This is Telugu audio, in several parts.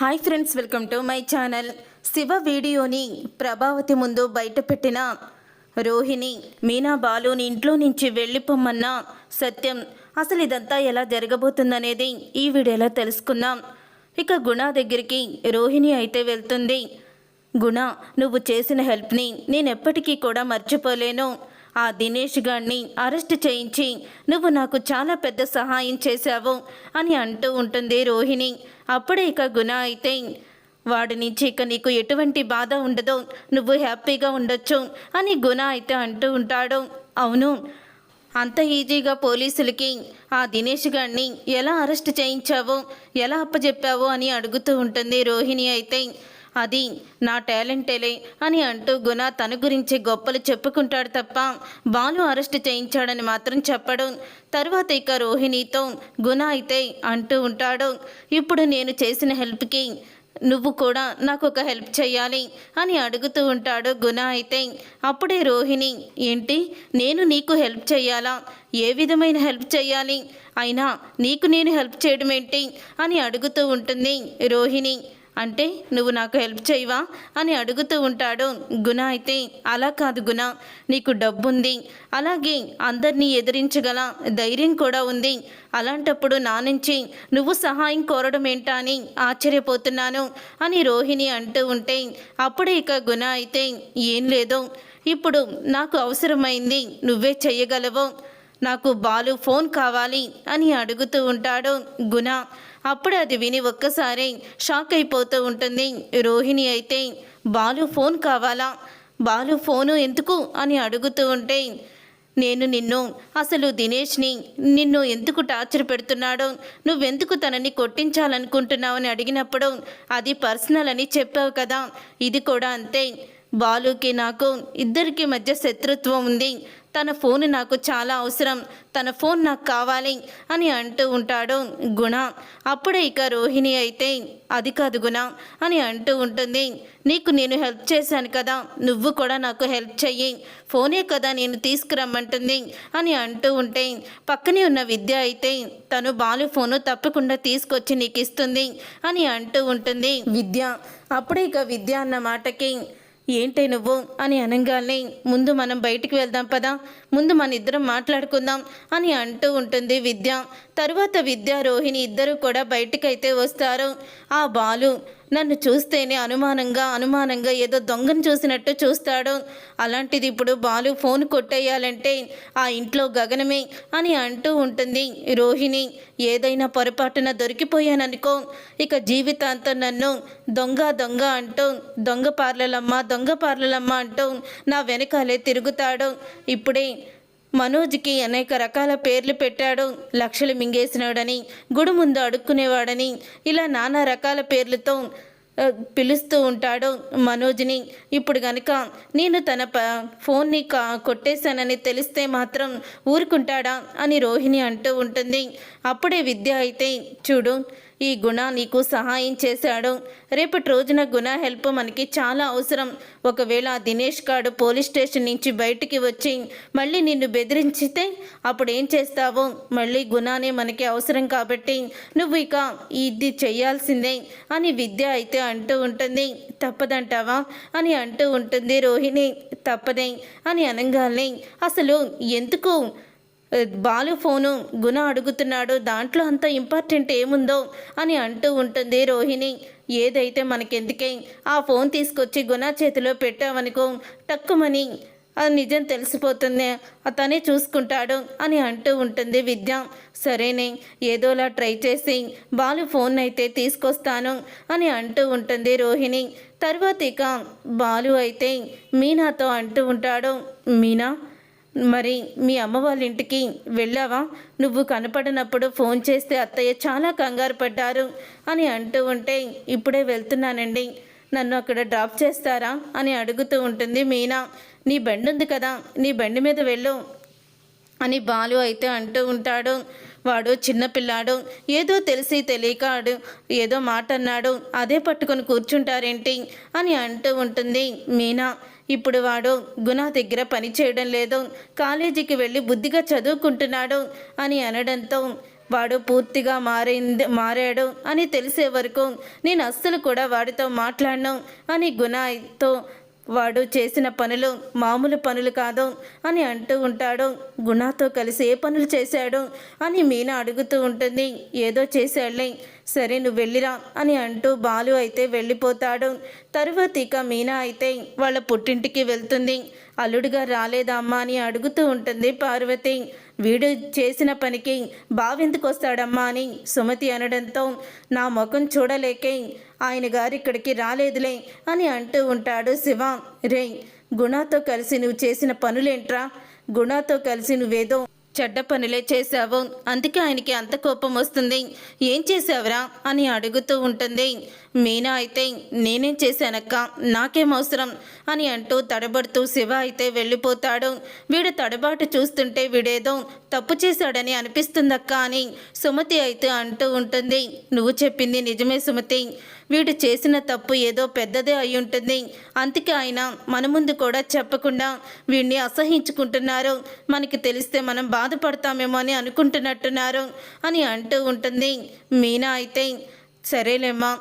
Hi friends welcome to my channel. Shiva వీడియోని ప్రభావతి ముందు బయటపెట్టిన రోహిణి మీనా బాలుని ఇంట్లో నుంచి వెళ్ళిపోమ్మన్న సత్యం. అసలు ఇదంతా ఎలా జరగబోతుందనేది ఈ వీడియోలో తెలుసుకుందాం. ఇక గుణ దగ్గరికి రోహిణి అయితే వెళ్తుంది. గుణ నువ్వు చేసిన హెల్ప్ని నేను ఎప్పటికీ కూడా మర్చిపోలేను. ఆ దినేష్ గారిని అరెస్ట్ చేయించి నువ్వు నాకు చాలా పెద్ద సహాయం చేశావు అని అంటూ ఉంటుంది రోహిణి. అప్పుడే ఇక గుణ అయితే వాడి నుంచి ఇక నీకు ఎటువంటి బాధ ఉండదు నువ్వు హ్యాపీగా ఉండొచ్చు అని గుణ అయితే అంటూ ఉంటాడు. అవును అంత ఈజీగా పోలీసులకి ఆ దినేష్ గారిని ఎలా అరెస్ట్ చేయించావో ఎలా అప్పచెప్పావో అని అడుగుతూ ఉంటుంది రోహిణి అయితే. అది నా టాలెంటేలే అని అంటూ గుణ తన గురించి గొప్పలు చెప్పుకుంటాడు తప్ప బాలు అరెస్ట్ చేయించాడని మాత్రం చెప్పడు. తర్వాత ఇక రోహిణితో గుణ అయితే అంటూ ఉంటాడు. ఇప్పుడు నేను చేసిన హెల్ప్కి నువ్వు కూడా నాకు ఒక హెల్ప్ చేయాలి అని అడుగుతూ ఉంటాడు గుణ అయితే. అప్పుడే రోహిణి ఏంటి? నేను నీకు హెల్ప్ చేయాలా ఏ విధమైన హెల్ప్ చేయాలి అయినా నీకు నేను హెల్ప్ చేయడం ఏంటి అని అడుగుతూ ఉంటుంది రోహిణి. అంటే నువ్వు నాకు హెల్ప్ చేయవా? అని అడుగుతూ ఉంటాడు. గుణ అయితే అలా కాదు గుణ. నీకు డబ్బుంది. అలాగే అందరినీ ఎదిరించగల ధైర్యం కూడా ఉంది. అలాంటప్పుడు నా నుంచి నువ్వు సహాయం కోరడం ఏంటా అని ఆశ్చర్యపోతున్నాను అని రోహిణి అంటూ ఉంటే అప్పుడే ఇక గుణ అయితే ఏం లేదు. ఇప్పుడు నాకు అవసరమైంది నువ్వే చెయ్యగలవు నాకు బాలు ఫోన్ కావాలి అని అడుగుతూ ఉంటాడు గుణ. అప్పుడు అది విని ఒక్కసారి షాక్ అయిపోతూ ఉంటుంది. రోహిణి అయితే బాలు ఫోన్ కావాలా? బాలు ఫోను ఎందుకు? అని అడుగుతూ ఉంటే నేను నిన్ను అసలు దినేష్ని నిన్ను ఎందుకు టార్చర్ పెడుతున్నాడో? నువ్వెందుకు తనని కొట్టించాలనుకుంటున్నావని అడిగినప్పుడు అది పర్సనల్ అని చెప్పావు కదా ఇది కూడా అంతే. బాలుకి నాకు ఇద్దరికి మధ్య శత్రుత్వం ఉంది. తన ఫోన్ నాకు చాలా అవసరం తన ఫోన్ నాకు కావాలి అని అంటూ ఉంటాడు గుణ. అప్పుడే ఇక రోహిణి అయితే అది కాదు గుణ అని అంటూ ఉంటుంది. నీకు నేను హెల్ప్ చేశాను కదా నువ్వు కూడా నాకు హెల్ప్ చెయ్యి. ఫోనే కదా నేను తీసుకురమ్మంటుంది అని అంటూ ఉంటే పక్కనే ఉన్న విద్య అయితే తను బాలు ఫోను తప్పకుండా తీసుకొచ్చి నీకు ఇస్తుంది అని అంటూ ఉంటుంది విద్య. అప్పుడే ఇక విద్య అన్న మాటకి ఏంటి నువ్వు అని అనగానే ముందు మనం బయటికి వెళ్దాం పదా ముందు మన ఇద్దరం మాట్లాడుకుందాం అని అంటూ ఉంటుంది విద్య. తరువాత విద్య రోహిణి ఇద్దరు కూడా బయటికైతే వస్తారు. ఆ బాలు నన్ను చూస్తేనే అనుమానంగా అనుమానంగా ఏదో దొంగను చూసినట్టు చూస్తాడు. అలాంటిది ఇప్పుడు బాలు ఫోన్ కొట్టేయాలంటే ఆ ఇంట్లో గగనమే అని అంటూ ఉంటుంది. రోహిణి ఏదైనా పొరపాటున దొరికిపోయాననుకో ఇక జీవితాంతం నన్ను దొంగ దొంగ అంటూ దొంగ పార్లలమ్మ దొంగ పార్లలమ్మ అంటూ నా వెనకాలే తిరుగుతాడు. ఇప్పుడే మనోజ్కి అనేక రకాల పేర్లు పెట్టాడు. లక్షలు మింగేసినాడని గుడి ముందు అడుక్కునేవాడని ఇలా నానా రకాల పేర్లతో పిలుస్తూ ఉంటాడు మనోజ్ని. ఇప్పుడు గనుక నేను తన ప ఫోన్ని కా కొట్టేశానని తెలిస్తే మాత్రం ఊరుకుంటాడా అని రోహిణి అంటూ ఉంటుంది. అప్పుడే విద్య అయితే చూడు ఈ గుణ నీకు సహాయం చేశాడు. రేపటి రోజున గుణ హెల్ప్ మనకి చాలా అవసరం. ఒకవేళ దినేష్ గాడు పోలీస్ స్టేషన్ నుంచి బయటికి వచ్చి మళ్ళీ నిన్ను బెదిరించితే అప్పుడు ఏం చేస్తావు? మళ్ళీ గుణానే మనకి అవసరం కాబట్టి నువ్వు ఇక ఇది చేయాల్సిందే అని విద్య అయితే అంటూ ఉంటుంది. తప్పదంటావా? అని అంటూ ఉంటుంది రోహిణి. తప్పదే అని అనగానే అసలు ఎందుకు బాలు ఫోను గుణ అడుగుతున్నాడు దాంట్లో అంత ఇంపార్టెంట్ ఏముందో అని అంటూ ఉంటుంది రోహిణి. ఏదైతే మనకెందుకే ఆ ఫోన్ తీసుకొచ్చి గుణ చేతిలో పెట్టామనుకో తక్కువని అది నిజం తెలిసిపోతుంది అతనే చూసుకుంటాడు అని అంటూ ఉంటుంది విద్య. సరేనే ఏదోలా ట్రై చేసి బాలు ఫోన్ అయితే తీసుకొస్తాను అని అంటూ ఉంటుంది రోహిణి. తర్వాత ఇక బాలు అయితే మీనాతో అంటూ ఉంటాడు. మీనా? మరి మీ అమ్మ వాళ్ళ ఇంటికి వెళ్ళావా? నువ్వు కనపడినప్పుడు ఫోన్ చేస్తే అత్తయ్య చాలా కంగారు పడ్డారు అని అంటూ ఉంటే ఇప్పుడే వెళ్తున్నానండి. నన్ను అక్కడ డ్రాప్ చేస్తారా? అని అడుగుతూ ఉంటుంది మీనా. నీ బండి ఉంది కదా. నీ బండి మీద వెళ్ళు అని బాలు అయితే అంటూ ఉంటాడు. వాడు చిన్నపిల్లాడు ఏదో తెలిసి తెలియకాడు. ఏదో మాట అన్నాడు అదే పట్టుకొని కూర్చుంటారేంటి? అని అంటూ ఉంటుంది మీనా. ఇప్పుడు వాడు గుణ దగ్గర పని చేయడం లేదు కాలేజీకి వెళ్ళి బుద్ధిగా చదువుకుంటున్నాడు అని అనడంతో వాడు పూర్తిగా మారింది మారాడు అని తెలిసే వరకు నేను అస్సలు కూడా వాడితో మాట్లాడను అని గుణతో వాడు చేసిన పనులు మామూలు పనులు కాదు అని అంటూ ఉంటాడు. గుణాతో కలిసి ఏ పనులు చేశాడు అని మీనా అడుగుతూ ఉంటుంది. ఏదో చేశాడులే సరే నువ్వు వెళ్ళిరా అని అంటూ బాలు అయితే వెళ్ళిపోతాడు. తరువాత ఇక మీనా అయితే వాళ్ళ పుట్టింటికి వెళ్తుంది. అల్లుడిగా రాలేదా అమ్మా అని అడుగుతూ ఉంటుంది పార్వతి. వీడు చేసిన పనికి బావెందుకు వస్తాడమ్మా అని సుమతి అనడంతో నా ముఖం చూడలేకే ఆయన గారు ఇక్కడికి రాలేదులే అని అంటూ ఉంటాడు శివ. రే గుణాతో కలిసి నువ్వు చేసిన పనులేంట్రా? గుణాతో కలిసి నువ్వేదో చెడ్డ పనులే చేశావు. అందుకే ఆయనకి అంత కోపం వస్తుంది. ఏం చేశావురా? అని అడుగుతూ ఉంటుంది. మీనా అయితే నేనేం చేశానక్క? నాకేం అవసరం? అని అంటూ తడబడుతూ శివ అయితే వెళ్ళిపోతాడు. వీడు తడబాటు చూస్తుంటే వీడేదో తప్పు చేశాడని అనిపిస్తుందక్క అని సుమతి అయితే అంటూ ఉంటుంది. నువ్వు చెప్పింది నిజమే సుమతి. వీడు చేసిన తప్పు ఏదో పెద్దదే అయి ఉంటుంది అందుకే ఆయన మన ముందు కూడా చెప్పకుండా వీడిని అసహించుకుంటున్నారు. మనకి తెలిస్తే మనం బాధపడతామేమో అని అనుకుంటున్నట్టున్నారు అని అంటూ ఉంటుంది. మీనా అయితే సరేలేమ్మా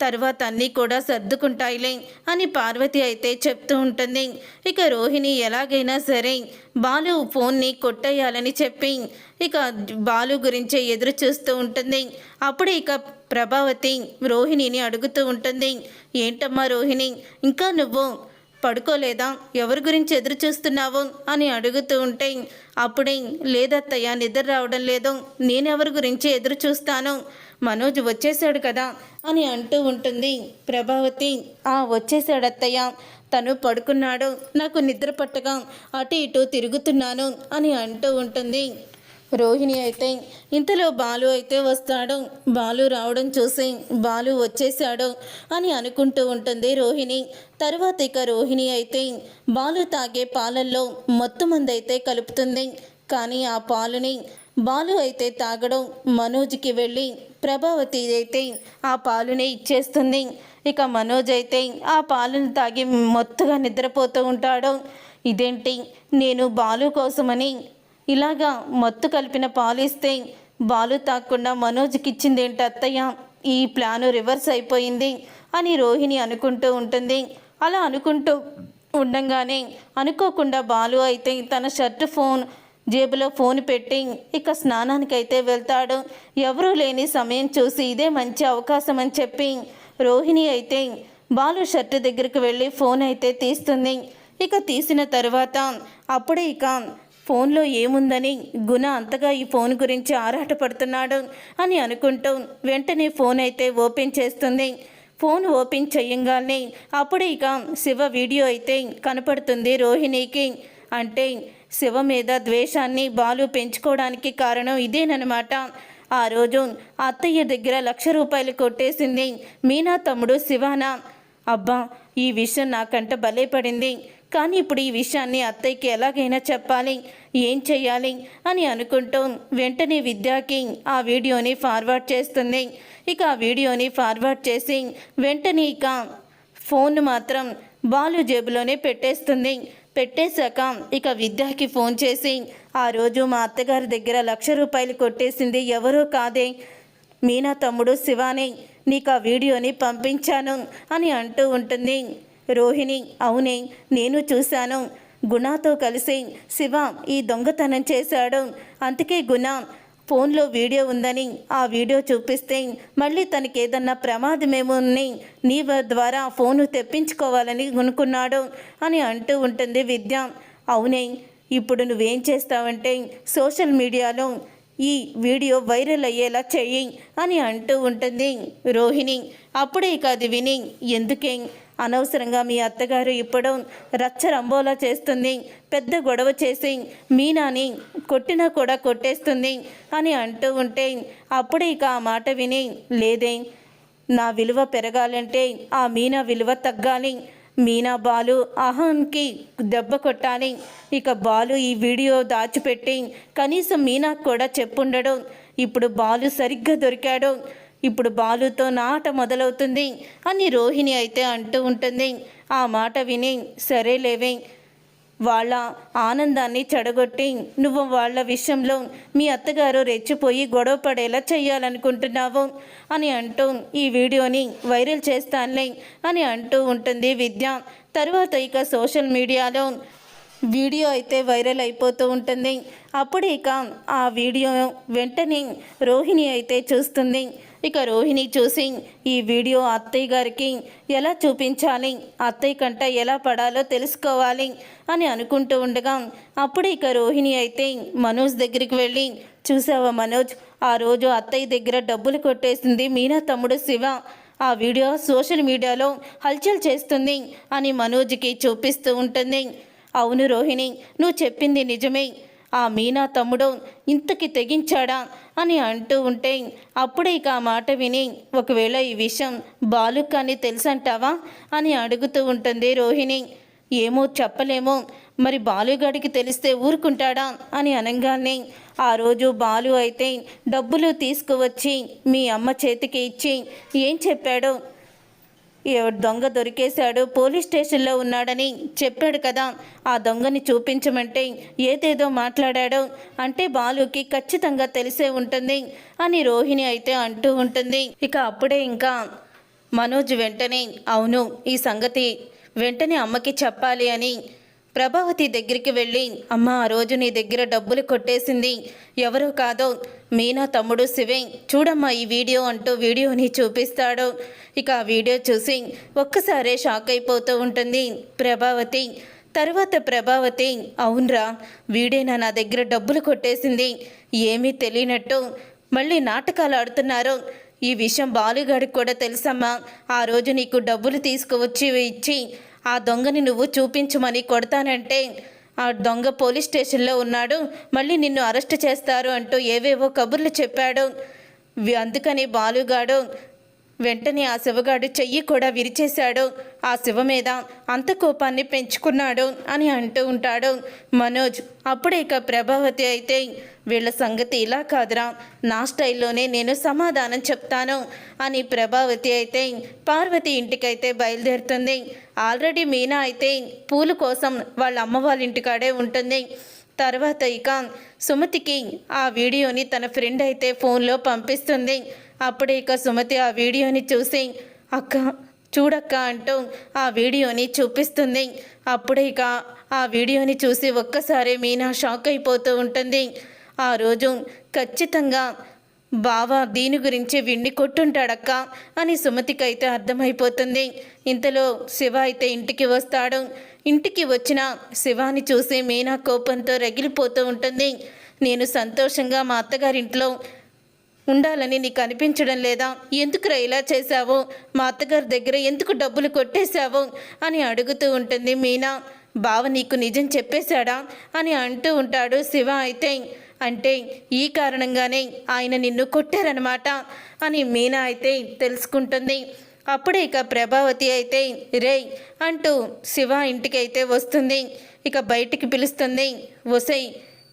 తర్వాత అన్నీ కూడా సర్దుకుంటాయిలే అని పార్వతి అయితే చెప్తూ ఉంటుంది. ఇక రోహిణి ఎలాగైనా సరే బాలు ఫోన్ని కొట్టేయాలని చెప్పి ఇక బాలు గురించే ఎదురు చూస్తూ ఉంటుంది. అప్పుడు ఇక ప్రభావతి రోహిణిని అడుగుతూ ఉంటుంది. ఏంటమ్మా రోహిణి ఇంకా నువ్వు పడుకోలేదా? ఎవరి గురించి ఎదురు చూస్తున్నావు? అని అడుగుతూ ఉంటే అప్పుడే లేదత్తయ్య నిద్ర రావడం లేదు. నేనెవరి గురించి ఎదురు చూస్తాను? మనోజ్ వచ్చేసాడు కదా? అని అంటూ ఉంటుంది. ప్రభావతి ఆ వచ్చేసాడు అత్తయ్య తను పడుకున్నాడు. నాకు నిద్ర పట్టగా అటు ఇటు తిరుగుతున్నాను అని అంటూ ఉంటుంది. రోహిణి అయితే ఇంతలో బాలు అయితే వస్తాడు. బాలు రావడం చూసి బాలు వచ్చేసాడు అని అనుకుంటూ ఉంటుంది రోహిణి. తర్వాత ఇక రోహిణి అయితే బాలు తాగే పాలల్లో మొత్తం మంది అయితే కలుపుతుంది. కానీ ఆ పాలుని బాలు అయితే తాగడం మనోజ్కి వెళ్ళి ప్రభావతి అయితే ఆ పాలుని ఇచ్చేస్తుంది. ఇక మనోజ్ అయితే ఆ పాలను తాగి మొత్తగా నిద్రపోతూ ఉంటాడు. ఇదేంటి? నేను బాలు కోసమని ఇలాగా మత్తు కలిపిన పాలు ఇస్తే బాలు తాకుండా మనోజ్కి ఇచ్చిందేంటి అత్తయ్య? ఈ ప్లాను రివర్స్ అయిపోయింది అని రోహిణి అనుకుంటూ ఉంటుంది. అలా అనుకుంటూ ఉండంగానే అనుకోకుండా బాలు అయితే తన షర్ట్ ఫోన్ జేబులో ఫోన్ పెట్టి ఇక స్నానానికైతే వెళ్తాడు. ఎవరూ లేని సమయం చూసి ఇదే మంచి అవకాశం అని చెప్పి రోహిణి అయితే బాలు షర్ట్ దగ్గరికి వెళ్ళి ఫోన్ అయితే తీస్తుంది. ఇక తీసిన తర్వాత అప్పుడే ఇక ఫోన్లో ఏముందని గుణ అంతగా ఈ ఫోన్ గురించి ఆరాటపడుతున్నాడు అని అనుకుంటూ వెంటనే ఫోన్ అయితే ఓపెన్ చేస్తుంది. ఫోన్ ఓపెన్ చేయంగానే అప్పుడు ఇక శివ వీడియో అయితే కనపడుతుంది రోహిణికి. అంటే శివ మీద ద్వేషాన్ని బాలు పెంచుకోవడానికి కారణం ఇదేనమాట ఆ రోజు అత్తయ్య దగ్గర లక్ష రూపాయలు కొట్టేసింది మీనా తమ్ముడు శివానా. అబ్బా ఈ విషయం నాకంట భలే పడింది కానీ ఇప్పుడు ఈ విషయాన్ని అత్తయ్యకి ఎలాగైనా చెప్పాలి ఏం చేయాలి అని అనుకుంటూ వెంటనే విద్యాకి ఆ వీడియోని ఫార్వర్డ్ చేస్తుంది. ఇక ఆ వీడియోని ఫార్వర్డ్ చేసి వెంటనే ఇక ఫోన్ మాత్రం బాలు జేబులోనే పెట్టేస్తుంది. పెట్టేశాక ఇక విద్యాకి ఫోన్ చేసి ఆ రోజు మా అత్తగారి దగ్గర లక్ష రూపాయలు కొట్టేసింది ఎవరో కాదే. మీనా తమ్ముడు శివాని నీకు ఆ వీడియోని పంపించాను అని అంటూ ఉంటుంది. రోహిణి అవునే నేను చూశాను. గుణాతో కలిసి శివ ఈ దొంగతనం చేశాడు. అందుకే గుణ ఫోన్లో వీడియో ఉందని ఆ వీడియో చూపిస్తే మళ్ళీ తనకి ఏదన్నా ప్రమాదమేమో నీ ద్వారా ఫోను తెప్పించుకోవాలని అనుకున్నాడు అని అంటూ ఉంటుంది విద్య. అవునే ఇప్పుడు నువ్వేం చేస్తావంటే సోషల్ మీడియాలో ఈ వీడియో వైరల్ అయ్యేలా చెయ్యి అని అంటూ ఉంటుంది రోహిణి. అప్పుడే ఇక అది విని ఎందుకే? అనవసరంగా మీ అత్తగారు ఇప్పుడు రచ్చరంబోలా చేస్తుంది పెద్ద గొడవ చేసి మీనాని కొట్టినా కూడా కొట్టేస్తుంది అని అంటూ ఉంటే అప్పుడే ఇక ఆ మాట విని లేదే నా విలువ పెరగాలంటే ఆ మీనా విలువ తగ్గాలి. మీనా బాలు అహంకి దెబ్బ కొట్టాలి. ఇక బాలు ఈ వీడియో దాచిపెట్టి కనీసం మీనాకు కూడా చెప్పుండడు. ఇప్పుడు బాలు సరిగ్గా దొరికాడు. ఇప్పుడు బాలుతో నాట మొదలవుతుంది అని రోహిణి అయితే అంటూ ఉంటుంది. ఆ మాట విని సరేలేవే వాళ్ళ ఆనందాన్ని చెడగొట్టి నువ్వు వాళ్ళ విషయంలో మీ అత్తగారు రెచ్చిపోయి గొడవ పడేలా చేయాలనుకుంటున్నావు అని అంటూ ఈ వీడియోని వైరల్ చేస్తానులే అని అంటూ ఉంటుంది విద్య. తర్వాత ఇక సోషల్ మీడియాలో వీడియో అయితే వైరల్ అయిపోతూ ఉంటుంది. అప్పుడు ఇక ఆ వీడియో వెంటనే రోహిణి అయితే చూస్తుంది. ఇక రోహిణి చూసి ఈ వీడియో అత్తయ్య గారికి ఎలా చూపించాలి? అత్తయ్య కంట ఎలా పడాలో తెలుసుకోవాలి అని అనుకుంటూ ఉండగా అప్పుడు ఇక రోహిణి అయితే మనోజ్ దగ్గరికి వెళ్ళి చూసావా మనోజ్ ఆ రోజు అత్తయ్య దగ్గర డబ్బులు కొట్టేసింది మీనా తమ్ముడు శివ. ఆ వీడియో సోషల్ మీడియాలో హల్చల్ చేస్తుంది అని మనోజ్కి చూపిస్తూ ఉంటుంది. అవును రోహిణి నువ్వు చెప్పింది నిజమే. ఆ మీనా తమ్ముడు ఇంతకి తెగించాడా అని అంటూ ఉంటే అప్పుడే ఇక ఆ మాట విని ఒకవేళ ఈ విషయం బాలుక్ అని తెలుసంటావా? అని అడుగుతూ ఉంటుంది రోహిణి. ఏమో చెప్పలేమో. మరి బాలుగాడికి తెలిస్తే ఊరుకుంటాడా? అని అనగానే ఆ రోజు బాలు అయితే డబ్బులు తీసుకువచ్చి మీ అమ్మ చేతికి ఇచ్చి ఏం చెప్పాడో? దొంగ దొరికేశాడు పోలీస్ స్టేషన్లో ఉన్నాడని చెప్పాడు కదా. ఆ దొంగని చూపించమంటే ఏదేదో మాట్లాడాడో. అంటే బాలుకి ఖచ్చితంగా తెలిసే ఉంటుంది అని రోహిణి అయితే అంటూ ఉంటుంది. ఇక అప్పుడే ఇంకా మనోజ్ వెంటనే అవును ఈ సంగతి వెంటనే అమ్మకి చెప్పాలి అని ప్రభావతి దగ్గరికి వెళ్ళి అమ్మ ఆ రోజు నీ దగ్గర డబ్బులు కొట్టేసింది ఎవరో కాదో మీనా తమ్ముడు శివే. చూడమ్మా ఈ వీడియో అంటూ వీడియోని చూపిస్తాడు. ఇక ఆ వీడియో చూసి ఒక్కసారే షాక్ అయిపోతూ ఉంటుంది. ప్రభావతి తర్వాత ప్రభావతి అవునరా వీడేనా నా దగ్గర డబ్బులు కొట్టేసింది? ఏమీ తెలియనట్టు మళ్ళీ నాటకాలు ఆడుతున్నారు. ఈ విషయం బాలుగాడికి కూడా తెలుసమ్మా. ఆ రోజు నీకు డబ్బులు తీసుకువచ్చి ఇచ్చి ఆ దొంగని నువ్వు చూపించమని కొడతానంటే ఆ దొంగ పోలీస్ స్టేషన్లో ఉన్నాడు. మళ్ళీ నిన్ను అరెస్ట్ చేస్తారు అంటూ ఏవేవో కబుర్లు చెప్పాడు. అందుకని బాలుగాడు వెంటనే ఆ శివగాడు చెయ్యి కూడా విరిచేశాడు. ఆ శివ మీద అంత కోపాన్ని పెంచుకున్నాడు అని అంటూ ఉంటాడు. మనోజ్ అప్పుడే ఇక ప్రభావతి అయితే వీళ్ళ సంగతి ఇలా కాదురా నా స్టైల్లోనే నేను సమాధానం చెప్తాను అని ప్రభావతి అయితే పార్వతి ఇంటికైతే బయలుదేరుతుంది. ఆల్రెడీ మీనా అయితే పూలు కోసం వాళ్ళ అమ్మ వాళ్ళ ఇంటికాడే ఉంటుంది. తర్వాత ఇక సుమతికి ఆ వీడియోని తన ఫ్రెండ్ అయితే ఫోన్లో పంపిస్తుంది. అప్పుడే ఇక సుమతి ఆ వీడియోని చూసి అక్క చూడక్క అంటూ ఆ వీడియోని చూపిస్తుంది. అప్పుడే ఇక ఆ వీడియోని చూసి ఒక్కసారి మీనా షాక్ అయిపోతూ ఉంటుంది. ఆ రోజు ఖచ్చితంగా బావ దీని గురించి విండి కొట్టుంటాడక్క అని సుమతికి అయితే అర్థమైపోతుంది. ఇంతలో శివ అయితే ఇంటికి వస్తాడు. ఇంటికి వచ్చిన శివాని చూసి మీనా కోపంతో రగిలిపోతూ ఉంటుంది. నేను సంతోషంగా మా అత్తగారింట్లో ఉండాలని నీకు అనిపించడం లేదా? ఎందుకురా ఇలా చేశావు? మా అత్తగారి దగ్గర ఎందుకు డబ్బులు కొట్టేశావు? అని అడుగుతూ ఉంటుంది మీనా. బావ నీకు నిజం చెప్పేశాడా? అని అంటూ ఉంటాడు శివ అయితే. అంటే ఈ కారణంగానే ఆయన నిన్ను కొట్టారనమాట అని మీనా అయితే తెలుసుకుంటుంది. అప్పుడే ఇక ప్రభావతి అయితే రే అంటూ శివ ఇంటికి అయితే వస్తుంది. ఇక బయటికి పిలుస్తుంది వసై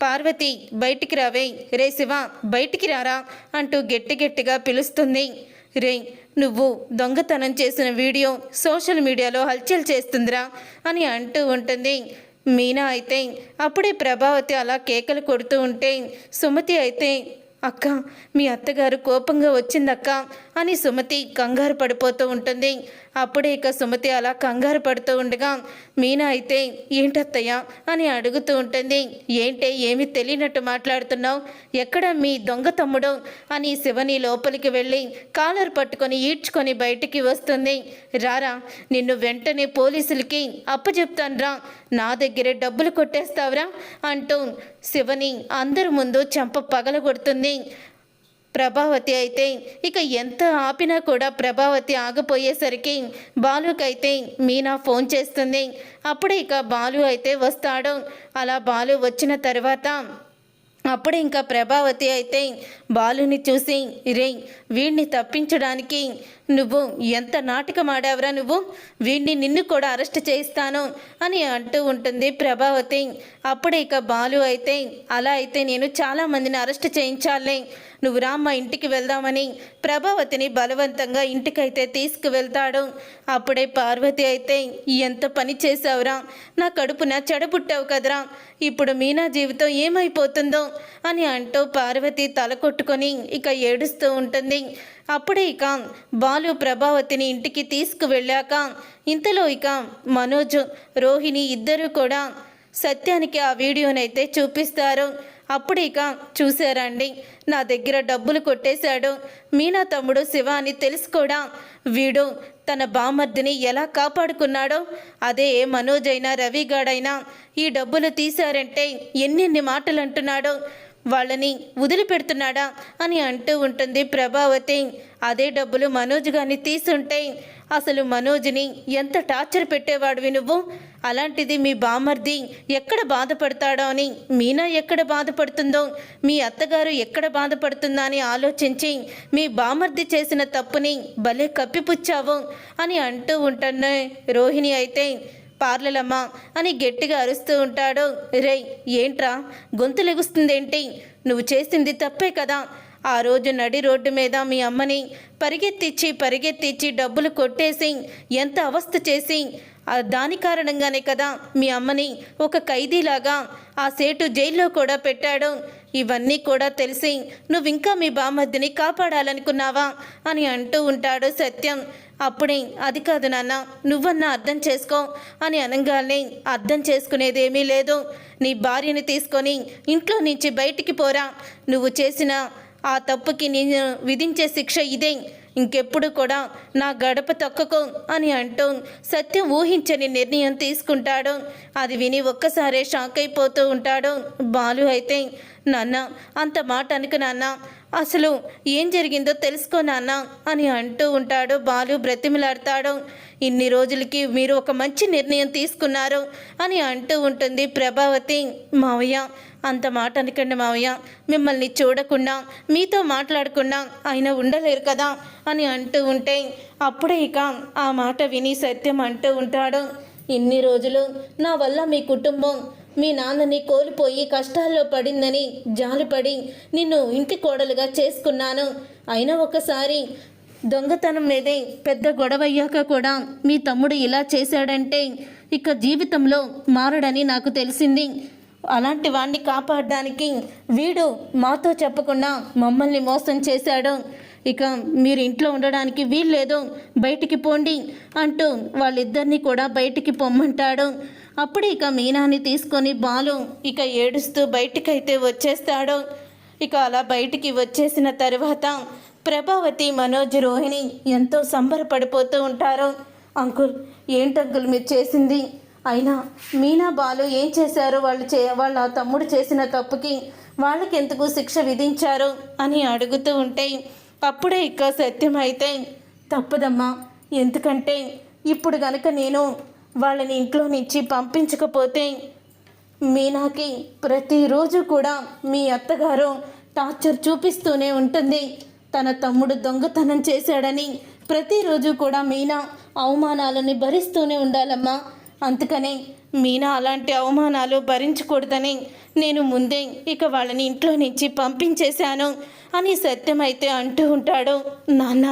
పార్వతి బయటికి రావే. రే శివ బయటికి రారా? అంటూ గట్టి గట్టిగా పిలుస్తుంది. రే నువ్వు దొంగతనం చేసిన వీడియో సోషల్ మీడియాలో హల్చల్ చేస్తుందిరా? అని అంటూ ఉంటుంది. మీనా అయితే అప్పుడే ప్రభావతి అలా కేకలు కొడుతూ ఉంటే సుమతి అయితే అక్క మీ అత్తగారు కోపంగా వచ్చిందక్క అని సుమతి కంగారు పడిపోతూ ఉంటుంది. అప్పుడే ఇక సుమతి అలా కంగారు పడుతూ ఉండగా మీనా అయితే ఏంటత్తయ్య? అని అడుగుతూ ఉంటుంది. ఏంటే ఏమీ తెలియనట్టు మాట్లాడుతున్నావు? ఎక్కడ మీ దొంగ తమ్ముడు? అని శివని లోపలికి వెళ్ళి కాలర్ పట్టుకొని ఈడ్చుకొని బయటికి వస్తుంది. రారా నిన్ను వెంటనే పోలీసులకి అప్పచెప్తాన్రా నా దగ్గరే డబ్బులు కొట్టేస్తావురా అంటూ శివని అందరి ముందు చెంప పగలగొడుతుంది. ప్రభావతి అయితే ఇక ఎంత ఆపినా కూడా ప్రభావతి ఆగిపోయేసరికి బాలుకైతే మీనా ఫోన్ చేస్తుంది. అప్పుడే ఇక బాలు అయితే వస్తాడు. అలా బాలు వచ్చిన తర్వాత అప్పుడు ఇంకా ప్రభావతి అయితే బాలుని చూసి రే వీణ్ణి తప్పించడానికి నువ్వు ఎంత నాటకం ఆడావురా నువ్వు? వీణ్ణి నిన్ను కూడా అరెస్ట్ చేయిస్తాను అని అంటూ ఉంటుంది ప్రభావతి. అప్పుడే ఇక బాలు అయితే అలా అయితే నేను చాలామందిని అరెస్ట్ చేయించాలే. నువ్వు రామ్మ మా ఇంటికి వెళ్దామని. ప్రభావతిని బలవంతంగా ఇంటికైతే తీసుకువెళ్తాడు. అప్పుడే పార్వతి అయితే ఎంత పని చేసావురా నా కడుపున చెడబుట్టావు కదరా. ఇప్పుడు మీనా జీవితం ఏమైపోతుందో? అని అంటూ పార్వతి తల కొట్టుకొని ఇక ఏడుస్తూ ఉంటుంది. అప్పుడే ఇక బాలు ప్రభావతిని ఇంటికి తీసుకువెళ్ళాక ఇంతలో ఇక మనోజ్ రోహిణి ఇద్దరు కూడా సత్యానికి ఆ వీడియోనైతే చూపిస్తారు. అప్పుడు ఇక చూసారండి నా దగ్గర డబ్బులు కొట్టేశాడు. మీనా తమ్ముడు శివ అని తెలుసుకోడా వీడు తన బామర్దిని ఎలా కాపాడుకున్నాడో. అదే మనోజ్ అయినా రవిగాడైనా ఈ డబ్బులు తీశారంటే ఎన్నెన్ని మాటలు అంటున్నాడో వాళ్ళని వదిలిపెడుతున్నాడా అని అంటూ ఉంటుంది ప్రభావతి. అదే డబ్బులు మనోజ్ గారిని తీసుంటే అసలు మనోజ్ని ఎంత టార్చర్ పెట్టేవాడివి నువ్వు? అలాంటిది మీ బామర్ది ఎక్కడ బాధపడతాడో అని మీనా ఎక్కడ బాధపడుతుందో మీ అత్తగారు ఎక్కడ బాధపడుతుందా అని ఆలోచించి మీ బామర్ది చేసిన తప్పుని భలే కప్పిపుచ్చావు అని అంటూ ఉంటున్న రోహిణి అయితే పార్లలమ్మ అని గట్టిగా అరుస్తూ ఉంటాడు. రేయ్ ఏంట్రా? గొంతు లెగుస్తుందేంటి? నువ్వు చేసింది తప్పే కదా. ఆ రోజు నడి రోడ్డు మీద మీ అమ్మని పరిగెత్తిచ్చి పరిగెత్తిచ్చి డబ్బులు కొట్టేసి ఎంత అవస్థ చేసి దాని కారణంగానే కదా మీ అమ్మని ఒక ఖైదీలాగా ఆ సేటు జైల్లో కూడా పెట్టాడు. ఇవన్నీ కూడా తెలిసి నువ్వింకా మీ బామర్దిని కాపాడాలనుకున్నావా? అని అంటూ ఉంటాడు సత్యం. అప్పుడే అది కాదు నాన్న నువ్వన్నా అర్థం చేసుకో అని అనగానే అర్థం చేసుకునేదేమీ లేదు. నీ భార్యని తీసుకొని ఇంట్లో నుంచి బయటికి పోరా. నువ్వు చేసిన ఆ తప్పుకి నేను విధించే శిక్ష ఇదే. ఇంకెప్పుడు కూడా నా గడప తొక్కకు అని అంటూ సత్యం ఊహించని నిర్ణయం తీసుకుంటాడు. అది విని ఒక్కసారే షాక్ అయిపోతూ ఉంటాడు బాలు అయితే. నాన్న అంత మాట అనుకు నాన్న. అసలు ఏం జరిగిందో తెలుసుకో నాన్న అని అంటూ ఉంటాడు బాలు బ్రతిమిలాడతాడు. ఇన్ని రోజులకి మీరు ఒక మంచి నిర్ణయం తీసుకున్నారు అని అంటూ ఉంటుంది ప్రభావతి. మావయ్య అంత మాట అనకండి మావయ్య. మిమ్మల్ని చూడకుండా మీతో మాట్లాడకుండా ఆయన ఉండలేరు కదా అని అంటూ ఉంటే అప్పుడే ఇక ఆ మాట విని సత్యం అంటూ ఉంటాడు. ఇన్ని రోజులు నా వల్ల మీ కుటుంబం మీ నాన్నని కోల్పోయి కష్టాల్లో పడిందని జాలిపడి నిన్ను ఇంటి కోడలుగా చేసుకున్నాను. అయినా ఒకసారి దొంగతనం మీదే పెద్ద గొడవయ్యాక కూడా మీ తమ్ముడు ఇలా చేశాడంటే ఇక జీవితంలో మారడని నాకు తెలిసింది. అలాంటి వాడిని కాపాడడానికి వీడు మాతో చెప్పకుండా మమ్మల్ని మోసం చేశాడు. ఇక మీరు ఇంట్లో ఉండడానికి వీల్లేదు బయటికి పోండి అంటూ వాళ్ళిద్దరినీ కూడా బయటికి పొమ్మంటాడు. అప్పుడు ఇక మీనాని తీసుకొని బాలు ఇక ఏడుస్తూ బయటికైతే వచ్చేస్తాడు. ఇక అలా బయటికి వచ్చేసిన తర్వాత ప్రభావతి మనోజ్ రోహిణి ఎంతో సంబరపడిపోతూ ఉంటారు. అంకుల్ ఏంటంకుల్ మీరు చేసింది? అయినా మీనా బాలు ఏం చేశారు? వాళ్ళు చే వాళ్ళ తమ్ముడు చేసిన తప్పుకి వాళ్ళకి ఎందుకు శిక్ష విధించారు? అని అడుగుతూ ఉంటే అప్పుడే ఇక సత్యం అయితే తప్పదమ్మా ఎందుకంటే ఇప్పుడు గనక నేను వాళ్ళని ఇంట్లో నుంచి పంపించకపోతే మీనాకి ప్రతిరోజు కూడా మీ అత్తగారు టార్చర్ చూపిస్తూనే ఉంటుంది. తన తమ్ముడు దొంగతనం చేశాడని ప్రతిరోజు కూడా మీనా అవమానాలని భరిస్తూనే ఉండాలమ్మా. అందుకనే మీనా అలాంటి అవమానాలు భరించకూడదని నేను ముందే ఇక వాళ్ళని ఇంట్లో నుంచి పంపించేశాను అని సత్యమైతే అంటూ ఉంటాడు. నాన్న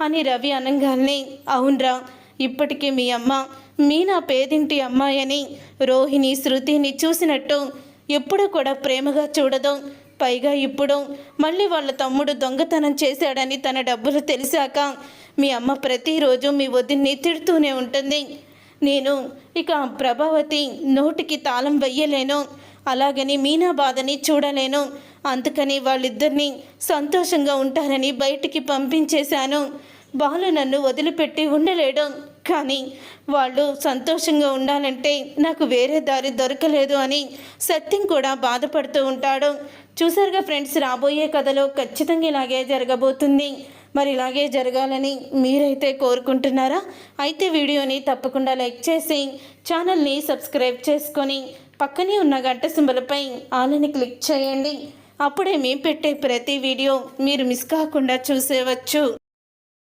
అని రవి అనంగాల్ని అవునరా ఇప్పటికీ మీ అమ్మ మీనా పేదింటి అమ్మాయి అని రోహిణి శృతిని చూసినట్టు ఎప్పుడూ కూడా ప్రేమగా చూడదు. పైగా ఇప్పుడు మళ్ళీ వాళ్ళ తమ్ముడు దొంగతనం చేశాడని తన డబ్బులు తెలిసాక మీ అమ్మ ప్రతిరోజు మీ వదిన్ని తిడుతూనే ఉంటుంది. నేను ఇక ప్రభావతి నోటికి తాళం వెయ్యలేను. అలాగని మీనా బాధని చూడలేను. అందుకని వాళ్ళిద్దరినీ సంతోషంగా ఉంటారని బయటికి పంపించేశాను. బాలు నన్ను వదిలిపెట్టి ఉండలేడు. కానీ వాళ్ళు సంతోషంగా ఉండాలంటే నాకు వేరే దారి దొరకలేదు అని సత్యం కూడా బాధపడుతూ ఉంటాడు. చూసారుగా ఫ్రెండ్స్ రాబోయే కథలో ఖచ్చితంగా ఇలాగే జరగబోతుంది. మరి ఇలాగే జరగాలని మీరైతే కోరుకుంటున్నారా? అయితే వీడియోని తప్పకుండా లైక్ చేసి ఛానల్ని సబ్స్క్రైబ్ చేసుకొని పక్కనే ఉన్న గంట సింబలపై ఆలని క్లిక్ చేయండి. అప్పుడే మేము పెట్టే ప్రతి వీడియో మీరు మిస్ కాకుండా చూసేవచ్చు.